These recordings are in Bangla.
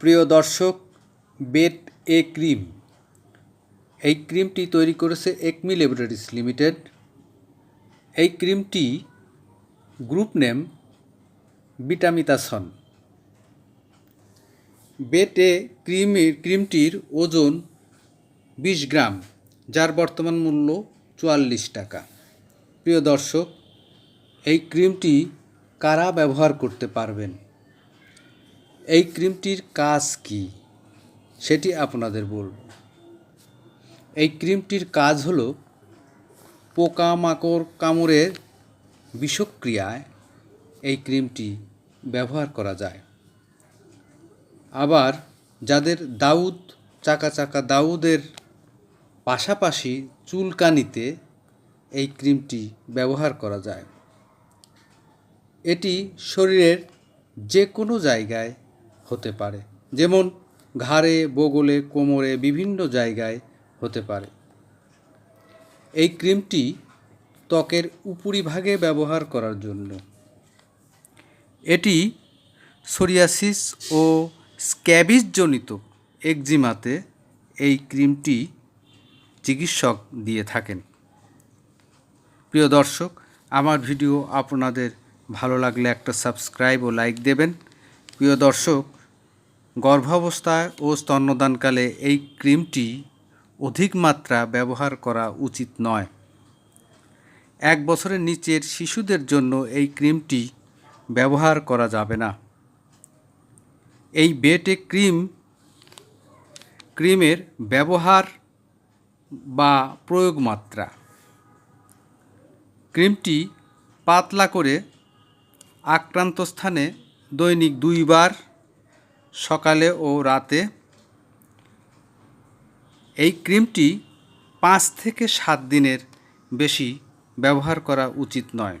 প্রিয় দর্শক বেট এ ক্রিম। এই ক্রিমটি তৈরি করেছে একমি ল্যাবরেটরিজ লিমিটেড। এই ক্রিমটি গ্রুপ নেম বিটামিতাসন বেট এ ক্রিমের ক্রিমটির ওজন বিশ গ্রাম, যার বর্তমান মূল্য চুয়াল্লিশ টাকা। প্রিয় দর্শক, এই ক্রিমটি কারা ব্যবহার করতে পারবেন? এই ক্রিমটির কাজ কি? সেটি আপনাদের বলব। এই ক্রিমটির কাজ হলো পোকামাকড় কামড়ের বিষক্রিয়ায় এই ক্রিমটি ব্যবহার করা যায়। আবার যাদের দাউদ, চাকা চাকা দাউদের পাশাপাশি চুলকানিতে এই ক্রিমটি ব্যবহার করা যায়। এটি শরীরের যে কোনো জায়গায় হতে পারে। যেমন ঘাড়ে, বগলে, কোমরে বিভিন্ন জায়গায় হতে পারে। এই ক্রিমটি ত্বকের উপরিভাগে ব্যবহার করার জন্য। এটি সোরিয়াসিস ও স্ক্যাবিসজনিত একজিমাতে এই ক্রিমটি চিকিৎসক দিয়ে থাকেন। প্রিয় দর্শক, আমার ভিডিও আপনাদের ভালো লাগলে একটা সাবস্ক্রাইব ও লাইক দেবেন। প্রিয় দর্শক গর্ভাবস্থায় ও স্তন্যদানকালে এই ক্রিমটি অধিক মাত্রা ব্যবহার করা উচিত নয়। এক বছরের নিচের শিশুদের জন্য এই ক্রিমটি ব্যবহার করা যাবে না। এই বেটে ক্রিম, ক্রিমের ব্যবহার বা প্রয়োগ মাত্রা। ক্রিমটি পাতলা করে আক্রান্ত স্থানে দৈনিক দুইবার সকালে ও রাতে। এই ক্রিমটি পাঁচ থেকে সাত দিনের বেশি ব্যবহার করা উচিত নয়।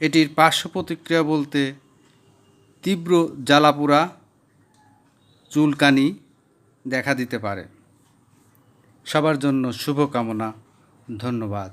এটির পার্শ্ব প্রতিক্রিয়া বলতে তীব্র জ্বালাপোড়া, চুলকানি দেখা দিতে পারে। সবার জন্য শুভকামনা, ধন্যবাদ।